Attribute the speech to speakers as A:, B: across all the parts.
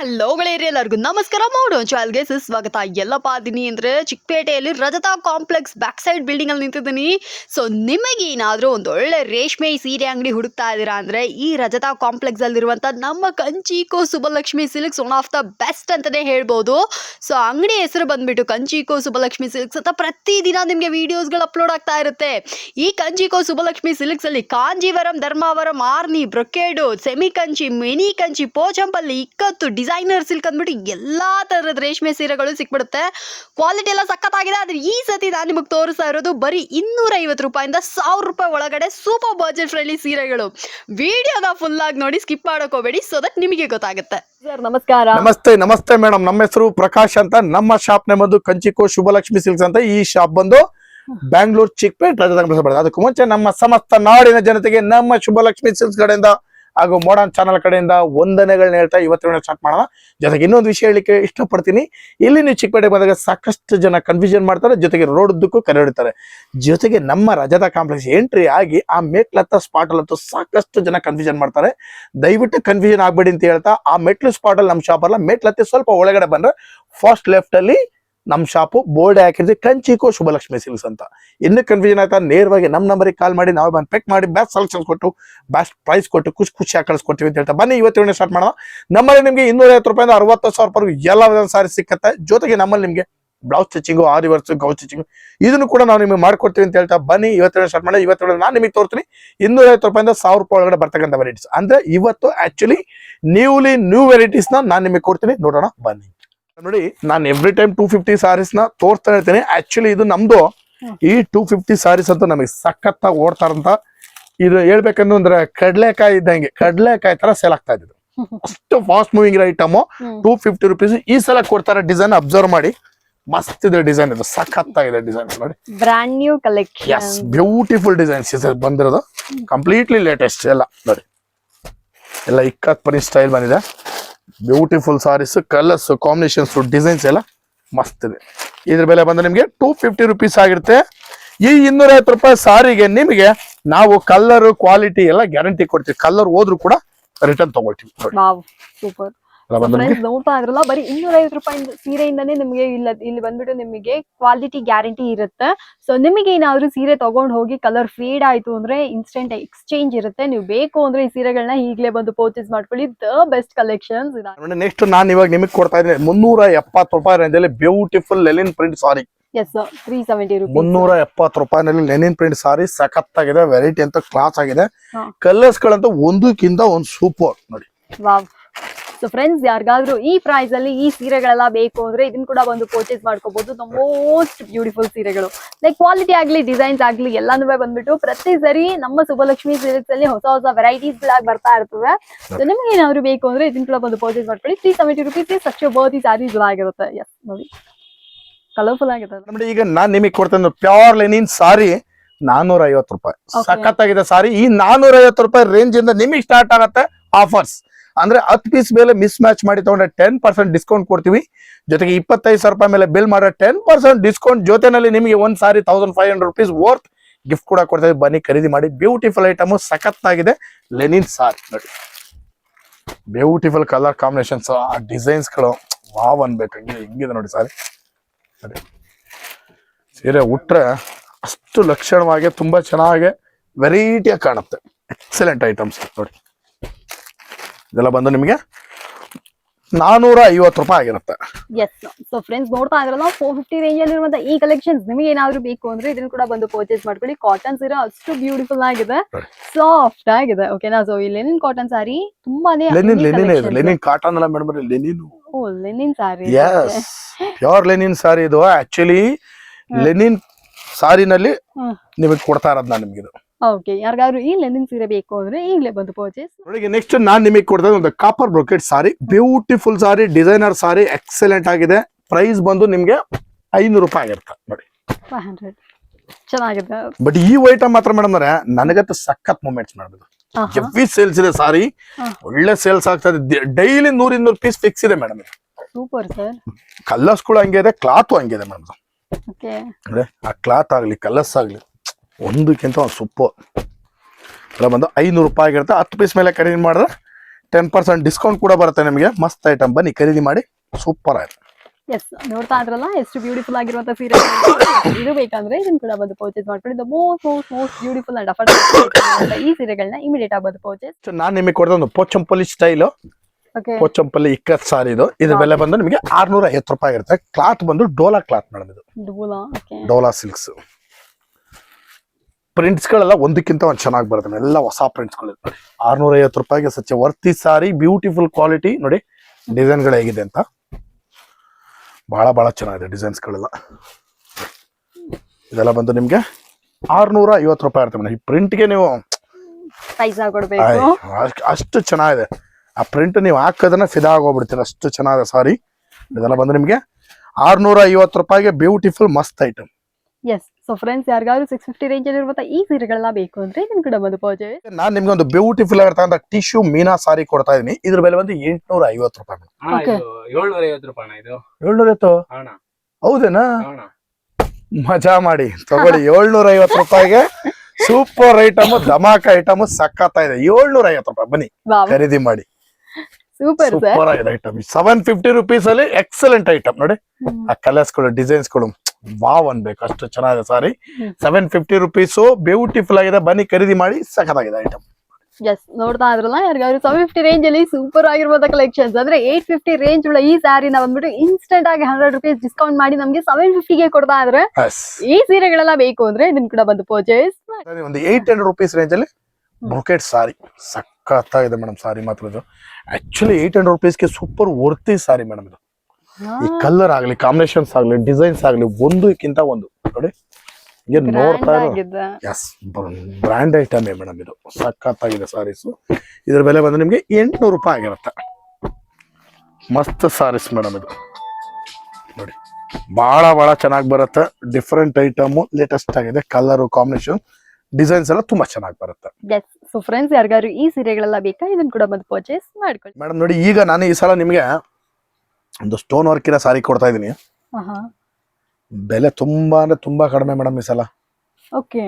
A: Hello ಗೆಳೆಯರಿ ಎಲ್ಲರಿಗೂ ನಮಸ್ಕಾರ. ಮಾಡೋ ಚಾಲ್ಗೆ ಸ್ವಾಗತ ಎಲ್ಲಪ್ಪ ಅದೀನಿ ಅಂದರೆ ಚಿಕ್ಕಪೇಟೆಯಲ್ಲಿ Rajata complex back side building ಅಲ್ಲಿ ನಿಂತಿದ್ದೀನಿ. ಸೊ ನಿಮಗೆ ಏನಾದರೂ ಒಂದು ಒಳ್ಳೆ ರೇಷ್ಮೆ ಸೀರೆ ಅಂಗಡಿ ಹುಡುಕ್ತಾ ಇದ್ದೀರಾ ಅಂದರೆ ಈ ರಜತಾ ಕಾಂಪ್ಲೆಕ್ಸ್ ಕಾಂಪ್ಲೆಕ್ಸಲ್ಲಿರುವಂಥ ನಮ್ಮ Kanchiko Subbalakshmi silks one of the best ಅಂತಲೇ ಹೇಳ್ಬೋದು. ಸೊ ಅಂಗಡಿ ಹೆಸರು ಬಂದ್ಬಿಟ್ಟು ಕಂಚಿಕೋ ಸುಬ್ಬಲಕ್ಷ್ಮಿ ಸಿಲ್ಕ್ಸ್ ಅಂತ ಪ್ರತಿದಿನ ನಿಮಗೆ ವೀಡಿಯೋಸ್ಗಳು ಅಪ್ಲೋಡ್ ಆಗ್ತಾ ಇರುತ್ತೆ. ಈ ಕಂಚಿಕೋ ಸಿಲ್ಕ್ಸ್ ಅಲ್ಲಿ Kanjeevaram, Dharmavaram, Arni, brocade semi Kanchi mini Kanchi, Pochampalli ikat designer silk ಅಂದ್ಬಿಟ್ಟು ಎಲ್ಲಾ ತರದ ರೇಷ್ಮೆ ಸೀರೆಗಳು ಸಿಕ್ಬಿಡುತ್ತೆ. ಕ್ವಾಲಿಟಿ ಎಲ್ಲ ಸಖತ್ತಾಗಿದೆ. ಆದ್ರೆ ಈ ಸತಿ ನಾನು ನಿಮಗೆ ತೋರಿಸ್ತಾ ಇರೋದು ಬರೀ ಇನ್ನೂರ ಐವತ್ತು ರೂಪಾಯಿಂದ ಸಾವಿರ ರೂಪಾಯಿ ಒಳಗಡೆ ಸೂಪರ್ ಬಜೆಟ್ ಫ್ರೆಂಡ್ಲಿ ಸೀರೆಗಳು. ವಿಡಿಯೋನ ಫುಲ್ ಆಗಿ ನೋಡಿ ಸ್ಕಿಪ್ ಮಾಡೋಕೋಬೇಡಿ ಸೊ ದಟ್ ನಿಮಗೆ ಗೊತ್ತಾಗುತ್ತೆ. ಸರ್ ನಮಸ್ಕಾರ.
B: ನಮಸ್ತೆ ನಮಸ್ತೆ ಮೇಡಮ್ ನಮ್ಮ ಹೆಸರು ಪ್ರಕಾಶ್ ಅಂತ. ನಮ್ಮ ಶಾಪ್ ನೇಮ್ ಬಂದು ಕಂಚಿಕೋ ಶುಭಲಕ್ಷ್ಮಿ ಸಿಲ್ಕ್ಸ್ ಅಂತ ಈ ಶಾಪ್ ಬಂದು ಬ್ಯಾಂಗ್ಳೂರ್ ಚಿಕ್ಕಪೇಟ್ ರಾಜಧಾನಿ ಅದಕ್ಕೂ ಮುಂಚೆ ನಮ್ಮ ಸಮಸ್ತ ನಾಡಿನ ಜನತೆಗೆ ನಮ್ಮ ಶುಭಲಕ್ಷ್ಮಿ ಸಿಲ್ಕ್ಸ್ ಕಡೆಯಿಂದ ಹಾಗೂ ಮೋಡನ್ ಚಾನಲ್ ಕಡೆಯಿಂದ ವಂದನೆಗಳನ್ನ ಹೇಳ್ತಾ ಇವತ್ತಿನ ಸ್ಟಾರ್ಟ್ ಮಾಡೋಣ. ಜೊತೆಗೆ ಇನ್ನೊಂದು ವಿಷಯ ಹೇಳಿಕೆ ಇಷ್ಟಪಡ್ತೀನಿ. ಇಲ್ಲಿ ನೀವು ಚಿಕ್ಕಪೇಟೆಗೆ ಬಂದಾಗ ಸಾಕಷ್ಟು ಜನ ಕನ್ಫ್ಯೂಷನ್ ಮಾಡ್ತಾರೆ. ಜೊತೆಗೆ ರೋಡ್ ಉದ್ದಕ್ಕೂ ಕರೆ ಹೊಡಿತಾರೆ ಜೊತೆಗೆ ನಮ್ಮ ರಜದ ಕಾಂಪ್ಲೆಕ್ಸ್ ಎಂಟ್ರಿ ಆಗಿ ಆ ಮೆಟ್ಲತ್ತ ಸ್ಪಾಟ್ ಅಲ್ಲಂತೂ ಸಾಕಷ್ಟು ಜನ ಕನ್ಫ್ಯೂಷನ್ ಮಾಡ್ತಾರೆ. ದಯವಿಟ್ಟು ಕನ್ಫ್ಯೂಷನ್ ಆಗ್ಬೇಡಿ ಅಂತ ಹೇಳ್ತಾ ಆ ಮೆಟ್ಲು ಸ್ಪಾಟ್ ಅಲ್ಲಿ ನಮ್ಮ ಶಾಪ್ ಅಲ್ಲ ಮೆಟ್ಲತ್ತೆ ಸ್ವಲ್ಪ ಒಳಗಡೆ ಬಂದ್ರೆ ಫಸ್ಟ್ ಲೆಫ್ಟ್ ಅಲ್ಲಿ ನಮ್ಮ ಶಾಪು ಬೋರ್ಡ್ ಹಾಕಿರ್ತೀವಿ ಕಂಚಿಕೋ ಶುಭಲಕ್ಷ್ಮಿ ಸಿಲ್ಸ್ ಅಂತ. ಇನ್ನೂ ಕನ್ಫ್ಯೂಷನ್ ಆಯ್ತಾ? ನೇರವಾಗಿ ನಮ್ಮ ನಂಬರಿಗೆ ಕಾಲ್ ಮಾಡಿ, ನಾವು ಬಂದು ಪೆಕ್ ಮಾಡಿ ಬೆಸ್ಟ್ ಸೆಲೆಕ್ಷನ್ಸ್ ಕೊಟ್ಟು ಬೆಸ್ಟ್ ಪ್ರೈಸ್ ಕೊಟ್ಟು, ಖುಷಿ ಖುಷಿಯಾಗಿ ಕಳಿಸ್ಕೊಡ್ತೀವಿ ಅಂತ ಹೇಳ್ತಾ. ಬನ್ನಿ ಇವತ್ತಿನ ಸ್ಟಾರ್ಟ್ ಮಾಡೋಣ. ನಮ್ಮಲ್ಲಿ ನಿಮಗೆ ಇನ್ನೂರ ಐವತ್ತು ರೂಪಾಯಿಂದ ಅರವತ್ತು ಸಾವಿರ ರೂಪಾಯಿ ಎಲ್ಲ ವಿಧದ ಸಾರಿ ಸಿಕ್ಕತ್ತೆ. ಜೊತೆಗೆ ನಮ್ಮಲ್ಲಿ ನಿಮಗೆ blouse stitching aari works gown stitching ಇದನ್ನು ಕೂಡ ನಾವು ನಿಮಗೆ ಮಾಡ್ಕೊಡ್ತೀವಿ ಅಂತ ಹೇಳ್ತಾ. ಬನ್ನಿ ಇವತ್ತಿನ ಸ್ಟಾರ್ಟ್ ಮಾಡಿ ಇವತ್ತಿನ ನಾನು ನಿಮಗೆ ತೋರ್ತೀನಿ. ಇನ್ನೂರ ಐವತ್ತು ರೂಪಾಯಿಂದ ಸಾವಿರ ರೂಪಾಯಿ ಒಳಗಡೆ ಬರ್ತಕ್ಕಂಥ ವೆರೈಟೀಸ್ ಅಂದ್ರೆ ಇವತ್ತು ಆಕ್ಚುಲಿ ನ್ಯೂಲಿ ನ್ಯೂ ವೆರೈಟೀಸ್ನ ನಾನು ನಿಮಗೆ ಕೊಡ್ತೀನಿ. ನೋಡೋಣ, ಬನ್ನಿ. ನೋಡಿ ನಾನು ಎವ್ರಿ ಟೈಮ್ ಟೂ ಫಿಫ್ಟಿ ಸಾರೀಸ್ನ ತೋರಿಸ್ತಾ ಇರ್ತೇನೆ. ಆಕ್ಚುಲಿ ಇದು ನಮ್ದು ಈ ಟೂ ಫಿಫ್ಟಿ ಸಾರೀಸ್ ಅಂತ ನಮಗೆ ಸಖತ್ತಾಗಿ ಓಡ್ತಾರಂತ ಇದು ಹೇಳ್ಬೇಕಂದ್ರೆ ಅಂದ್ರೆ ಕಡಲೆಕಾಯಿ ಇದ್ದಂಗೆ. ಕಡಲೆಕಾಯಿ ತರ ಸೇಲ್ ಆಗ್ತಾ ಇದ್ದು ಅಷ್ಟು fast moving item two fifty rupees ಈ ಸಲ ಕೊಡ್ತಾರ ಡಿಸೈನ್ ಅಬ್ಸರ್ವ್ ಮಾಡಿ. ಮಸ್ತ್ ಇದೆ ಡಿಸೈನ್ ಇದು. ಸಖತ್ತಾಗಿದೆ ಡಿಸೈನ್ ನೋಡಿ.
A: Brand new
B: is beautiful designs ಬಂದಿರೋದು. ಕಂಪ್ಲೀಟ್ಲಿ ಲೇಟೆಸ್ಟ್ ಎಲ್ಲ ನೋಡಿ. ಎಲ್ಲ ಇಕ್ಕತ್ ಪರಿ ಸ್ಟೈಲ್ ಬಂದಿದೆ. Beautiful saris colours combinations designs ಎಲ್ಲ ಮಸ್ತ್ ಇದೆ. ಇದ್ರ ಬೆಲೆ ಬಂದ್ರೆ ನಿಮಗೆ ಟೂ ಫಿಫ್ಟಿ ರುಪೀಸ್ ಆಗಿರುತ್ತೆ. ಈ ಇನ್ನೂರ ಐವತ್ತು ರೂಪಾಯಿ ಸಾರಿಗೆ ನಿಮಗೆ ನಾವು ಕಲರ್ ಕ್ವಾಲಿಟಿ ಎಲ್ಲ ಗ್ಯಾರಂಟಿ ಕೊಡ್ತೀವಿ. ಕಲರ್ ಹೋದ್ರು ಕೂಡ ರಿಟರ್ನ್ ತಗೊಳ್ತೀವಿ
A: ಸೂಪರ್ ಫ್ರೆಂಡ್ಸ್ ನೋಡ್ತಾ ಇದ್ರಲ್ಲ ಬರೀ ಇನ್ನೂರ ಐವತ್ತು ರೂಪಾಯಿ ಸೀರೆಯಿಂದನೇ ನಿಮಗೆ ಇಲ್ಲ ಇಲ್ಲಿ ಬಂದ್ಬಿಟ್ಟು ನಿಮಗೆ ಕ್ವಾಲಿಟಿ ಗ್ಯಾರಂಟಿ ಇರುತ್ತೆ. ಸೊ ನಿಮಗೆ ಏನಾದ್ರು ಸೀರೆ ತಗೊಂಡ್ ಹೋಗಿ ಕಲರ್ ಫೇಡ್ ಆಯ್ತು ಅಂದ್ರೆ ಇನ್ಸ್ಟೆಂಟ್ ಎಕ್ಸ್ಚೇಂಜ್ ಇರುತ್ತೆ. ನೀವು ಬೇಕು ಅಂದ್ರೆ ಈ ಸೀರೆಗಳನ್ನ ಈಗಲೇ ಬಂದು ಪರ್ಚೇಸ್ ಮಾಡ್ಕೊಳ್ಳಿ. ದ ಬೆಸ್ಟ್ ಕಲೆಕ್ಷನ್ಸ್
B: ನೆಕ್ಸ್ಟ್ ನಾನು ಇವಾಗ ನಿಮಗೆ ಕೊಡ್ತಾ ಇದ್ದೀನಿ. ಮುನ್ನೂರ ಎಪ್ಪತ್ತು ರೂಪಾಯಿ ರೇಂಜಲ್ಲಿ beautiful linen print sari
A: is three seventy
B: ಮುನ್ನೂರ ಎಪ್ಪತ್ತು ರೂಪಾಯಿನಲ್ಲಿ ಲೆನಿನ್ ಪ್ರಿಂಟ್ ಸಾರಿ ಸಖತ್ತಾಗಿದೆ ವೆರೈಟಿ ಅಂತ ಕ್ಲಾಸ್ ಆಗಿದೆ. ಕಲರ್ಸ್ ಗಳಂತೂ ಒಂದಕ್ಕಿಂತ ಒಂದು ಸೂಪರ್ ನೋಡಿ.
A: ಸೊ ಫ್ರೆಂಡ್ಸ್ ಯಾರಿಗಾದ್ರೂ ಈ ಪ್ರೈಸ್ ಅಲ್ಲಿ ಈ ಸೀರೆಗಳೆಲ್ಲ ಬೇಕು ಅಂದ್ರೆ ಇದನ್ನ ಕೂಡ ಬಂದು ಪರ್ಚೇಸ್ ಮಾಡ್ಕೋಬಹುದು ದ ಮೋಸ್ಟ್ ಬ್ಯೂಟಿಫುಲ್ ಸೀರೆಗಳು. ಲೈಕ್ ಕ್ವಾಲಿಟಿ ಆಗ್ಲಿ ಡಿಸೈನ್ಸ್ ಆಗ್ಲಿ ಎಲ್ಲಾನು ಬಂದ್ಬಿಟ್ಟು ಪ್ರತಿ ಸರಿ ನಮ್ಮ ಸುಬ್ಬಲಕ್ಷ್ಮಿ ಸೀರೆಸ್ ಅಲ್ಲಿ ಹೊಸ ಹೊಸ ವೆರೈಟೀಸ್ ಗಳಾಗಿ ಬರ್ತಾ ಇರ್ತವೆ. ಸೊ ನಿಮ್ಗೆ ಏನಾದ್ರು ಬೇಕು ಅಂದ್ರೆ ಇದನ್ನ ಕೂಡ ಬಂದು ಪರ್ಚೇಸ್ ಮಾಡ್ಕೊಳ್ಳಿ. Three seventy rupees such a beauty saris ಆಗಿರುತ್ತೆ. ಎಸ್ ನೋಡಿ. ಕಲರ್ಫುಲ್ ಆಗಿದೆ
B: ನೋಡಿ ಈಗ ನಾನ್ ನಿಮಗೆ ಕೊಡ್ತೇನೆ ಪ್ಯೂರ್ ಲೆನಿನ್ ಸಾರಿ ನಾನೂರ ಐವತ್ತು ರೂಪಾಯಿ.
A: ಸಖತ್
B: ಸಖತ್ತಾಗಿದೆ ಸಾರಿ ಈ ನಾನೂರ ಐವತ್ತು ರೂಪಾಯಿ ರೇಂಜ್ ಇಂದ ನಿಮಗೆ ಸ್ಟಾರ್ಟ್ ಆಗತ್ತೆ ಆಫರ್ಸ್ ಅಂದ್ರೆ ಹತ್ತು ಪೀಸ್ ಮೇಲೆ ಮಿಸ್ ಮ್ಯಾಚ್ ಮಾಡಿ ತಗೊಂಡ್ರೆ ಟೆನ್ ಪರ್ಸೆಂಟ್ ಡಿಸ್ಕೌಂಟ್ ಕೊಡ್ತೀವಿ. ಜೊತೆಗೆ ಇಪ್ಪತ್ತೈದು ಸಾವಿರ ರೂಪಾಯಿ ಮೇಲೆ ಬಿಲ್ ಮಾಡಿದ್ರೆ ಟೆನ್ ಪರ್ಸೆಂಟ್ ಡಿಸ್ಕೌಂಟ್ ಜೊತೆನಲ್ಲಿ ನಿಮಗೆ ಒಂದ್ ಸಾರಿ thousand five hundred rupees worth gift ಕೂಡ ಕೊಡ್ತೀವಿ. ಬನ್ನಿ, ಖರೀದಿ ಮಾಡಿ. ಬ್ಯೂಟಿಫುಲ್ ಐಟಮ್ ಸಖತ್ತಾಗಿದೆ. ಲೆನಿನ್ ಸಾರಿ, ನೋಡಿ. ಬ್ಯೂಟಿಫುಲ್ ಕಲರ್ ಕಾಂಬಿನೇಷನ್ಸ್ ಆ ಡಿಸೈನ್ಸ್ಗಳು ವಾವ್ ಅನ್ಬೇಕು. ಹಿಂಗೆ, ಹಿಂಗಿದೆ ನೋಡಿ ಸಾರಿ. ನೋಡಿ ಸೀರೆ ಉಟ್ರೆ ಅಷ್ಟು ಲಕ್ಷಣವಾಗಿ ತುಂಬಾ ಚೆನ್ನಾಗಿ ವೆರೈಟಿಯಾಗಿ ಕಾಣುತ್ತೆ. ಎಕ್ಸಲೆಂಟ್ ಐಟಮ್ಸ್ ನೋಡಿ. ಇದೆಲ್ಲ ಬಂದು ನಿಮಗೆ ನಾನೂರ ಐವತ್ತು ರೂಪಾಯಿ ಆಗಿರುತ್ತೆ.
A: ಎಸ್ ಸೊ ಫ್ರೆಂಡ್ಸ್ ನೋಡ್ತಾ ಇದ್ರಲ್ಲ ಫೋರ್ ಫಿಫ್ಟಿ ರೇಂಜ್ ಅಲ್ಲಿರುವಂತ ಈ ಕಲೆಕ್ಷನ್ಸ್ ನಿಮಗೆ ಏನಾದ್ರು ಬೇಕು ಅಂದ್ರೆ ಇದನ್ನ ಕೂಡ ಬಂದು ಪರ್ಚೇಸ್ ಮಾಡ್ಕೊಳ್ಳಿ. ಕಾಟನ್ ಸೀರೆ ಅಷ್ಟು ಬ್ಯೂಟಿಫುಲ್ ಆಗಿದೆ. ಸಾಫ್ಟ್ ಆಗಿದೆ ಓಕೆನಾ ಸೊ ಈ ಲೆನಿನ್ ಕಾಟನ್ ಸಾರಿ ತುಂಬಾನೇ
B: ಲೆನಿನ್ ಲೆನಿನ್ ಇದು. ಲೆನಿನ್ ಕಾಟನ್ ಅಲ್ಲ madam linen
A: O linen sari
B: is pure linen sari ಇದು. ಆಕ್ಚುಲಿ ಲೆನಿನ್ ಸಾರಿನಲ್ಲಿ. ನಿಮಗೆ ಕೊಡ್ತಾ ಇರೋದು ನಾನು ನಿಮಗೆ ಇದು.
A: ಓಕೆ ಯಾರಿಗಾದ್ರೂ ಈ ಲೆನಿನ್ ಸೀರೆ ಬೇಕು ಅಂದ್ರೆ ಈಗಲೇ ಬಂದು ಪರ್ಚೇಸ್
B: ನೋಡಿ ನೆಕ್ಸ್ಟ್ ನಾನ್ ನಿಮಗೆ ಕೊಡ್ತಾ ಒಂದು copper brocade sari beautiful sari designer sari excellent ಆಗಿದೆ. ಪ್ರೈಸ್ ಬಂದು ನಿಮ್ಗೆ ಐನೂರು ರೂಪಾಯಿ ಆಗಿರುತ್ತೆ. ನೋಡಿ.
A: ಫೈವ್ ಹಂಡ್ರೆಡ್ ಚೆನ್ನಾಗಿದೆ.
B: ಬಟ್ ಈ ಐಟಮ್ ಮಾತ್ರ ಮೇಡಮ್ ಅಂದ್ರೆ ನನಗಂತೂ ಸಖತ್ ಮೂಮೆಂಟ್ಸ್
A: ಮಾಡಬೇಕು.
B: ಹೆವಿ ಸೇಲ್ಸ್ ಇದೆ ಸಾರಿ ಒಳ್ಳೆ ಸೇಲ್ಸ್ ಆಗ್ತಾ ಇದೆ. ಡೈಲಿ ನೂರ ಇನ್ನೂರು ಪೀಸ್ ಫಿಕ್ಸ್ ಇದೆ ಮೇಡಮ್
A: ಸೂಪರ್ ಸರ್
B: ಕಲರ್ಸ್ ಕೂಡ ಹಂಗೆ ಇದೆ ಕ್ಲಾತ್ ಹಂಗೆ ಇದೆ ಮೇಡಮ್ ಆ ಕ್ಲಾತ್ ಆಗ್ಲಿ ಕಲರ್ಸ್ ಆಗ್ಲಿ ಒಂದಕ್ಕಿಂತ ಒಂದು ಸೊಪ್ಪು. ಎಲ್ಲ ಬಂದು ಐನೂರು ರೂಪಾಯಿ ಆಗಿರುತ್ತೆ. ಹತ್ತು ಪೀಸ್ ಮೇಲೆ ಖರೀದಿ ಮಾಡಿದ್ರೆ ಟೆನ್ ಪರ್ಸೆಂಟ್ ಡಿಸ್ಕೌಂಟ್ ಕೂಡ ಬರುತ್ತೆ ನಿಮಗೆ. ಮಸ್ತ್ ಐಟಮ್ ಬನ್ನಿ ಖರೀದಿ ಮಾಡಿ. ಸೂಪರ್ ಆಯ್ತು.
A: ಎಸ್ ನೋಡ್ತಾ ಇದ್ರಲ್ಲ ಎಷ್ಟು ಬ್ಯೂಟಿಫುಲ್ ಆಗಿರುವಂತ ಸೀರೆ ಇದು ಬೇಕಂದ್ರೆ ಇದನ್ನ ಕೂಡ ಬಂದು ಪರ್ಚೇಸ್ ಮಾಡ್ಕೊಳ್ಳಿ the most most most beautiful and offer ಈ ಸೀರೆಗಳನ್ನ ಇಮಿಡಿಯೇಟ್ ಆಗಿ ಬಂದು ಪರ್ಚೇಸ್
B: ನಾನು ನಿಮಗೆ ಕೊಡ್ತಾ ಒಂದು ಪೋಚಂಪಲ್ಲಿ ಸ್ಟೈಲು ಪೋಚಂಪಲ್ಲಿ ಇಕ್ಕತ್ ಸಾರಿ ಇದು. ಇದ್ರ ಬೆಲೆ ಬಂದು ನಿಮಗೆ ಆರ್ನೂರ ಐವತ್ತು ರೂಪಾಯಿ ಇರುತ್ತೆ ಕ್ಲಾತ್ ಬಂದು ಡೋಲಾ ಕ್ಲಾತ್ ಮೇಡಮ್ ಇದು.
A: ಡೋಲಾ
B: ಸಿಲ್ಕ್ಸ್ ಪ್ರಿಂಟ್ಸ್ ಗಳೆಲ್ಲ ಒಂದಕ್ಕಿಂತ ಒಂದು ಚೆನ್ನಾಗಿ ಬರುತ್ತೆ ಎಲ್ಲ ಹೊಸ ಪ್ರಿಂಟ್ಸ್ಗಳು ನೋಡಿ ಆರ್ನೂರ ಐವತ್ತು ರೂಪಾಯಿಗೆ ಸಚ್ಚೆ. ವರ್ತಿ ಸಾರಿ ಬ್ಯೂಟಿಫುಲ್ ಕ್ವಾಲಿಟಿ ನೋಡಿ ಡಿಸೈನ್ಗಳು ಹೇಗಿದೆ ಅಂತ. ಬಹಳ ಬಹಳ ಚೆನ್ನಾಗಿದೆ ಡಿಸೈನ್ಸ್ ಗಳೆಲ್ಲ ಇದೆಲ್ಲ ಬಂದು ನಿಮ್ಗೆ ಆರ್ನೂರ ಐವತ್ತು ರೂಪಾಯಿ ಇರ್ತವೆ ಮೇಡಮ್. ಈ ಪ್ರಿಂಟ್ಗೆ ನೀವು ಅಷ್ಟು ಚೆನ್ನಾಗಿದೆ. ಆ ಪ್ರಿಂಟ್ ನೀವು ಹಾಕೋದನ್ನ ಫಿದಾ ಆಗೋಗ್ಬಿಡ್ತೀರ. ಅಷ್ಟು ಚೆನ್ನಾಗಿದೆ ಸಾರಿ. ಇದೆಲ್ಲ ಬಂದು ನಿಮ್ಗೆ ಆರ್ನೂರ ಐವತ್ತು ರೂಪಾಯಿಗೆ ಬ್ಯೂಟಿಫುಲ್ ಮಸ್ತ್ ಐಟಮ್
A: ಎಸ್ ಸೊ ಫ್ರೆಂಡ್ಸ್ ಯಾರಿಗಾದ್ರು ಸಿಕ್ಸ್ ಫಿಫ್ಟಿ ರೇಂಜ್ ಅಲ್ಲಿ ಇರುವಂತ ಈ ಸೀರೆಗಳನ್ನ ಬೇಕು ಅಂದ್ರೆ ನಿಮ್ ಕೂಡ ಬಂದು ಪರ್ಚೇಸ್
B: ನಾನ್ ನಿಮ್ಗೆ ಒಂದು ಬ್ಯೂಟಿಫುಲ್ ಆಗಿರ್ತಕ್ಕಂಥ ಟಿಶ್ಯೂ ಮೀನಾ ಸಾರಿ ಕೊಡ್ತಾ ಇದೀನಿ. ಇದ್ರ ಬೆಲೆ ಬಂದು ಎಂಟ್ನೂರ ಐವತ್ತು ರೂಪಾಯಿ
C: ಅಣ್ಣ ಏಳ್ನೂರ ಐವತ್ತು ರೂಪಾಯಿ ಅಣ್ಣ ಇದು.
B: ಏಳ್ನೂರ ಐವತ್ತು?
C: ಅಣ್ಣ.
B: ಹೌದೇನಾ?
C: ಅಣ್ಣ.
B: ಮಜಾ ಮಾಡಿ. ತಗೊಳ್ಳಿ ಏಳ್ನೂರ ಐವತ್ತು ರೂಪಾಯಿಗೆ ಸೂಪರ್ ಐಟಮ್ ಧಮಾಕ ಐಟಮ್ ಸಕ್ಕತ್ತ ಇದೆ ಏಳ್ನೂರ ಐವತ್ತು ರೂಪಾಯಿ ಬನ್ನಿ ಖರೀದಿ ಮಾಡಿ.
A: ಸೂಪರ್ ಸರ್
B: ಸೂಪರ್ ಆಗಿದೆ ಐಟಮ್ ಸೆವೆನ್ ಫಿಫ್ಟಿ ರುಪೀಸ್ ಅಲ್ಲಿ ಎಕ್ಸಲೆಂಟ್ ಐಟಮ್ ನೋಡಿ ಆ ಕಲರ್ಸ್ ಡಿಸೈನ್ಸ್ಗಳು ಡಿಸೈನ್ಸ್ಗಳು ವಾವ್ ಅನ್ಬೇಕು ಅಷ್ಟು ಚೆನ್ನಾಗಿದೆ sari. Seven fifty rupees beautiful ಆಗಿದೆ. ಬನ್ನಿ ಖರೀದಿ ಮಾಡಿ ಸಖತ್ತಾಗಿದೆ ಐಟಮ್
A: ಎಸ್ ನೋಡ್ತಾ ಇದ್ರಲ್ಲ ಯಾರಿಗಾದ್ರು ಸೆವೆನ್ ಫಿಫ್ಟಿ ರೇಂಜ್ ಅಲ್ಲಿ ಸೂಪರ್ ಆಗಿರುವಂತ ಕಲೆಕ್ಷನ್ಸ್ ಅಂದ್ರೆ ಏಟ್ ಫಿಫ್ಟಿ ರೇಂಜ್ ಉಳ್ಳ ಈ ಸ್ಯಾರಿನ ಬಂದ್ಬಿಟ್ಟು ಇನ್ಸ್ಟೆಂಟ್ ಆಗಿ ಹಂಡ್ರೆಡ್ ರುಪೀಸ್ ಡಿಸ್ಕೌಂಟ್ ಮಾಡಿ ನಮಗೆ ಸೆವೆನ್ ಫಿಫ್ಟಿಗೆ ಕೊಡ್ತಾ ಇದ್ರೆ ಈ ಸೀರೆಗಳೆಲ್ಲ ಬೇಕು ಅಂದ್ರೆ ಇದನ್ನ ಕೂಡ ಬಂದು ಪರ್ಚೇಸ್
B: ಒಂದು ಏಟ್ ಹಂಡ್ರೆಡ್ ರುಪೀಸ್ ರೇಂಜ್ ಅಲ್ಲಿ ಬ್ರೊಕೆಟ್ ಸಾರಿ ಸಖತ್ತಾಗಿದೆ ಮೇಡಮ್ ಸಾರಿ ಮಾತ್ರ ಇದು. ಆಕ್ಚುಲಿ ಏಟ್ ಹಂಡ್ರೆಡ್ ರುಪೀಸ್ಗೆ ಸೂಪರ್ ವರ್ತಿ ಸಾರಿ ಮೇಡಮ್ ಇದು. ಈ ಕಲರ್ ಆಗ್ಲಿ ಕಾಂಬಿನೇಷನ್ಸ್ ಆಗ್ಲಿ ಡಿಸೈನ್ಸ್ ಆಗ್ಲಿ ಒಂದಕ್ಕಿಂತ ಒಂದು. ನೋಡಿ ನೋಡ್ತಾ ಇರೋ ಎಸ್ ಬ್ರ್ಯಾಂಡ್ ಐಟಮ್ ಮೇಡಮ್ ಇದು. ಸಖತ್ತಾಗಿದೆ ಸಾರೀಸು ಇದ್ರ ಬೆಲೆ ಬಂದು ನಿಮ್ಗೆ ಎಂಟ್ನೂರು ರೂಪಾಯಿ ಆಗಿರುತ್ತೆ. ಮಸ್ತ್ ಸಾರೀಸ್ ಮೇಡಮ್ ಇದು. ನೋಡಿ ಬಹಳ ಬಹಳ ಚೆನ್ನಾಗಿ ಬರುತ್ತೆ. ಡಿಫ್ರೆಂಟ್ ಐಟಮು ಲೇಟೆಸ್ಟ್ ಆಗಿದೆ. ಕಲರ್ ಕಾಂಬಿನೇಷನ್ ಡಿಸೈನ್ಸ್ ಎಲ್ಲ ತುಂಬಾ ಚೆನ್ನಾಗಿ ಬರುತ್ತೆ.
A: ಸೊ ಫ್ರೆಂಡ್ಸ್ ಯಾರಿಗಾದ್ರು ಈ ಸೀರೆಗಳೆಲ್ಲ ಬೇಕಾ? ಇದನ್ನ ಕೂಡ ಬಂದು ಪರ್ಚೇಸ್ ಮಾಡ್ಕೊಳ್ಳಿ
B: ಮೇಡಮ್ ನೋಡಿ ಈಗ ನಾನು ಈ ಸಲ ನಿಮಗೆ ಒಂದು ಸ್ಟೋನ್ ವರ್ಕ್ ಇರೋ ಸಾರಿ ಕೊಡ್ತಾ ಇದ್ದೀನಿ ಬೆಲೆ ತುಂಬಾ ಅಂದ್ರೆ ತುಂಬಾ ಕಡಿಮೆ ಮೇಡಮ್ ಈ ಸಲ.
A: ಓಕೆ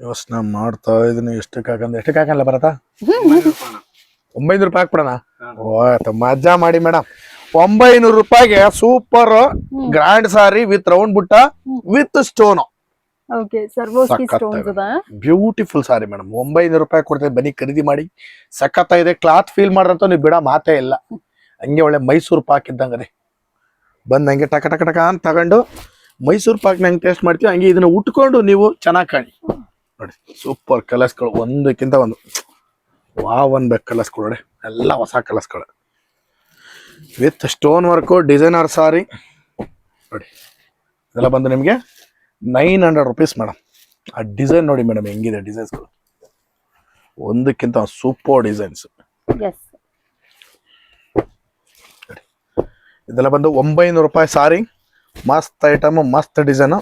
B: ಯೋಚನೆ ಮಾಡ್ತಾ ಇದೀನಿ. ಎಷ್ಟಕ್ಕೆ ಹಾಕಂದ್ರೆ ಎಷ್ಟಕ್ಕೆ ಹಾಕಲ್ಲ ಬರತ್ತಾ
C: ಒಂಬೈನೂರು ರೂಪಾಯಿ
B: ಹಾಕ್ಬಿಡೋಣ? ಓ ಮಜಾ ಮಾಡಿ ಮೇಡಮ್. ಒಂಬೈನೂರು ರೂಪಾಯಿಗೆ super grand sari with round ಬುಟ್ಟ ವಿತ್ ಸ್ಟೋನ್
A: ಓಕೆ ಸರ್ವೋಸ್ಕಿ
B: ಸಖತ್ತಾಗಿದೆ.
A: ಸ್ಟೋನ್ಸ್ ಅದ?
B: Beautiful sari madam. ಒಂಬೈನೂರು ರೂಪಾಯಿ ಕೊಡ್ತೇವೆ ಬನ್ನಿ ಖರೀದಿ ಮಾಡಿ. ಸಖತ್ತಾಗಿದೆ. ಇದೆ ಕ್ಲಾತ್ ಫೀಲ್ ಮಾಡ್ರಂತ ನೀವು ಬಿಡ ಮಾತೇ ಇಲ್ಲ. ಹಂಗೆ ಒಳ್ಳೆ ಮೈಸೂರು ಪಾಕ್ ಇದ್ದಂಗೆ ರೀ. ಬಂದು ಹಂಗೆ ಟಕ ಟಕ ಟಕ ಅಂತ ತಗೊಂಡು ಮೈಸೂರು ಪಾಕ್ನ ಹೆಂಗೆ ಟೇಸ್ಟ್ ಮಾಡ್ತೀವಿ ಹಂಗೆ ಇದನ್ನ ಉಟ್ಕೊಂಡು ನೀವು ಚೆನ್ನಾಗಿ ಕಾಣಿ. ನೋಡಿ ಸೂಪರ್ ಕಲರ್ಸ್ಗಳು ಒಂದಕ್ಕಿಂತ ಒಂದು. ವಾವ್ ಅನ್ಬೇಕು ಕಲರ್ಸ್ಗಳು ನೋಡಿ. ಎಲ್ಲ ಹೊಸ ಕಲರ್ಸ್ಗಳು with stone work designer sari ನೋಡಿ, ಇದೆಲ್ಲ ಬಂದು ನಿಮಗೆ ನೈನ್ ಹಂಡ್ರೆಡ್ ರುಪೀಸ್ ಮೇಡಮ್ ಆ ಡಿಸೈನ್ ನೋಡಿ ಮೇಡಮ್ ಹೆಂಗಿದೆ ಡಿಸೈನ್ಸ್ಗಳು ಒಂದಕ್ಕಿಂತ ಸೂಪರ್ ಡಿಸೈನ್ಸ್
A: ಎಸ್
B: ಇದೆಲ್ಲ ಬಂದು ಒಂಬೈನೂರು ರೂಪಾಯಿ ಸಾರಿ ಮಸ್ತ್ ಐಟಮ್ ಮಸ್ತ್ ಡಿಸೈನ್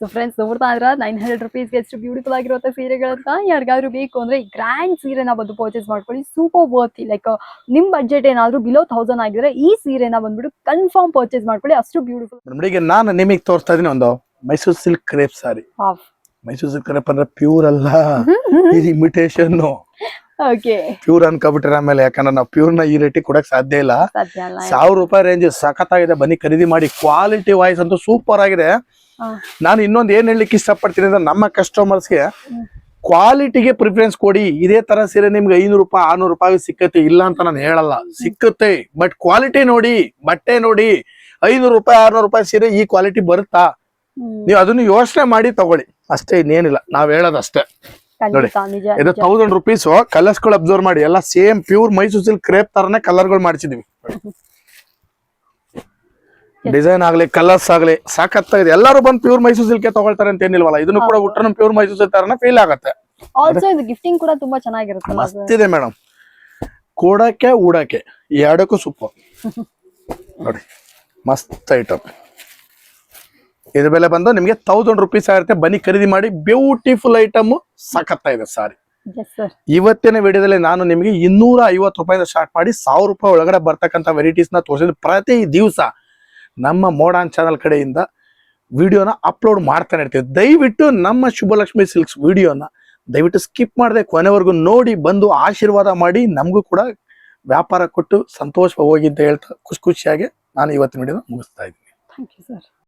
A: ಸೊ ಫ್ರೆಂಡ್ಸ್ ನೋಡ್ತಾ ಇದ್ರ ನೈನ್ ಹಂಡ್ರೆಡ್ ರುಪೀಸ್ಗೆ ಎಷ್ಟು ಬ್ಯೂಟಿಫುಲ್ ಆಗಿರುವಂತ ಸೀರೆಗಳಂತ ಯಾರಿಗಾದ್ರು ಬೇಕು ಅಂದ್ರೆ ಗ್ರ್ಯಾಂಡ್ ಸೀರೆನ ಬಂದು ಪರ್ಚೇಸ್ ಮಾಡ್ಕೊಳ್ಳಿ. ಸೂಪರ್ ವರ್ತಿ ಲೈಕ್ ನಿಮ್ ಬಜೆಟ್ ಏನಾದ್ರು ಬಿಲೋ ತೌಸಂಡ್ ಆಗಿದ್ರೆ ಈ ಸೀರೆನ ಬಂದ್ಬಿಟ್ಟು ಕನ್ಫರ್ಮ್ ಪರ್ಚೇಸ್ ಮಾಡ್ಕೊಳ್ಳಿ. ಅಷ್ಟು ಬ್ಯೂಟಿಫುಲ್
B: ಮೇಡಮ್ ಈಗ ನಾನು ನಿಮಗೆ ತೋರಿಸ್ತಾ ಇದೀನಿ ಒಂದು Mysuru silk crepe sari. Mysuru silk crepe ಅಂದ್ರೆ ಪ್ಯೂರ್ ಅಲ್ಲ. ಇದು ಇಮಿಟೇಷನ್ ಪ್ಯೂರ್ ಅನ್ಕೊಬಿಟ್ರೆ ಆಮೇಲೆ ಯಾಕಂದ್ರೆ ನಾವು ಪ್ಯೂರ್ನ ಈ ರೇಟಿಗೆ ಕೊಡಕ್ ಸಾಧ್ಯ ಇಲ್ಲ. ಸಾವಿರ ರೂಪಾಯಿ ರೇಂಜ್ ಸಖತ್ತಾಗಿದೆ ಬನ್ನಿ ಖರೀದಿ ಮಾಡಿ. ಕ್ವಾಲಿಟಿ ವಾಯ್ಸ್ ಅಂತೂ ಸೂಪರ್ ಆಗಿದೆ. ನಾನು ಇನ್ನೊಂದು ಏನ್ ಹೇಳಲಿಕ್ಕೆ ಇಷ್ಟಪಡ್ತೀನಿ ಅಂದ್ರೆ ನಮ್ಮ ಕಸ್ಟಮರ್ಸ್ಗೆ ಕ್ವಾಲಿಟಿಗೆ ಪ್ರಿಫರೆನ್ಸ್ ಕೊಡಿ. ಇದೇ ತರ ಸೀರೆ ನಿಮ್ಗೆ ಐನೂರು ರೂಪಾಯಿ ಆರ್ನೂರು ರೂಪಾಯಿ ಸಿಕ್ಕತ್ತೆ ಇಲ್ಲ ಅಂತ ನಾನು ಹೇಳಲ್ಲ. ಸಿಕ್ಕತ್ತೆ. ಬಟ್ ಕ್ವಾಲಿಟಿ ನೋಡಿ ಬಟ್ಟೆ ನೋಡಿ ಐನೂರು ರೂಪಾಯಿ ಆರ್ನೂರು ರೂಪಾಯಿ ಸೀರೆ ಈ ಕ್ವಾಲಿಟಿ ಬರುತ್ತಾ. ನೀವು ಅದನ್ನು ಯೋಚನೆ ಮಾಡಿ ತಗೊಳ್ಳಿ. ಅಷ್ಟೇ ಇನ್ನೇನಿಲ್ಲ. ನಾವ್ ಹೇಳೋದಷ್ಟೇ. ನೋಡಿ. ಇದು. ತೌಸಂಡ್ ರುಪೀಸ್ ಕಲರ್ಸ್ಗಳು ಅಬ್ಸರ್ವ್ ಮಾಡಿ ಎಲ್ಲ same pure Mysuru silk crepe ತರನೇ ಕಲರ್ಗಳು ಮಾಡಿಸಿದೀವಿ. ಡಿಸೈನ್ ಆಗ್ಲಿ ಕಲರ್ಸ್ ಆಗ್ಲಿ ಸಾಕತ್ತಾಗಿದೆ. ಎಲ್ಲರೂ ಬಂದು ಪ್ಯೂರ್ ಮೈಸೂರು ಸಿಲ್ಕ್ ತಗೊಳ್ತಾರೆ ಅಂತ ಏನಿಲ್ವಲ್ಲ ಇದನ್ನು ಕೂಡ ಉಟ್ರೆ ಪ್ಯೂರ್ ಮೈಸೂರು ಸಿಲ್ಕ್ ತರನೇ ಫೀಲ್ ಆಗುತ್ತೆ.
A: ಆಲ್ಸೋ ಇದು ಗಿಫ್ಟಿಂಗ್ ಕೂಡ ತುಂಬಾ ಚೆನ್ನಾಗಿರುತ್ತೆ. ಮಸ್ತಿದೆ
B: ಮಸ್ತ್ ಇದೆ ಮೇಡಮ್ ಕೂಡಕ್ಕೆ ಉಡಕ್ಕೆ ಎರಡಕ್ಕೂ ಸೂಪರ್ ನೋಡಿ ಮಸ್ತ್ ಐಟಮ್ ಇದ್ರ ಬೆಲೆ ಬಂದು ನಿಮಗೆ ತೌಸಂಡ್ ರುಪೀಸ್ ಆಗಿರುತ್ತೆ ಬನ್ನಿ ಖರೀದಿ ಮಾಡಿ. ಬ್ಯೂಟಿಫುಲ್ ಐಟಮ್ ಸಖತ್ತ ಇದೆ ಸಾರಿ. ಇವತ್ತಿನ ವಿಡಿಯೋದಲ್ಲಿ ನಾನು ನಿಮಗೆ ಇನ್ನೂರ ಐವತ್ತು ರೂಪಾಯಿಂದ ಸ್ಟಾರ್ಟ್ ಮಾಡಿ ಸಾವಿರ ರೂಪಾಯಿ ಒಳಗಡೆ ಬರ್ತಕ್ಕಂಥ ವೆರೈಟೀಸ್ನ ತೋರಿಸಿದ್ರೆ ಪ್ರತಿ ದಿವಸ ನಮ್ಮ ಮೋಡಾನ್ ಚಾನಲ್ ಕಡೆಯಿಂದ ವಿಡಿಯೋನ ಅಪ್ಲೋಡ್ ಮಾಡ್ತಾನೆ ಇರ್ತೀವಿ. ದಯವಿಟ್ಟು ನಮ್ಮ ಶುಭಲಕ್ಷ್ಮಿ ಸಿಲ್ಕ್ಸ್ ವಿಡಿಯೋನ ದಯವಿಟ್ಟು ಸ್ಕಿಪ್ ಮಾಡದೆ ಕೊನೆವರೆಗೂ ನೋಡಿ ಬಂದು ಆಶೀರ್ವಾದ ಮಾಡಿ ನಮಗೂ ಕೂಡ ವ್ಯಾಪಾರ ಕೊಟ್ಟು ಸಂತೋಷವಾಗಿ ಹೋಗಿದ್ದೆ ಹೇಳ್ತಾ ಖುಷಿ ಖುಷಿಯಾಗಿ ನಾನು ಇವತ್ತಿನ ವಿಡಿಯೋನ ಮುಗಿಸ್ತಾ ಇದ್ದೀನಿ.
A: Thank you sir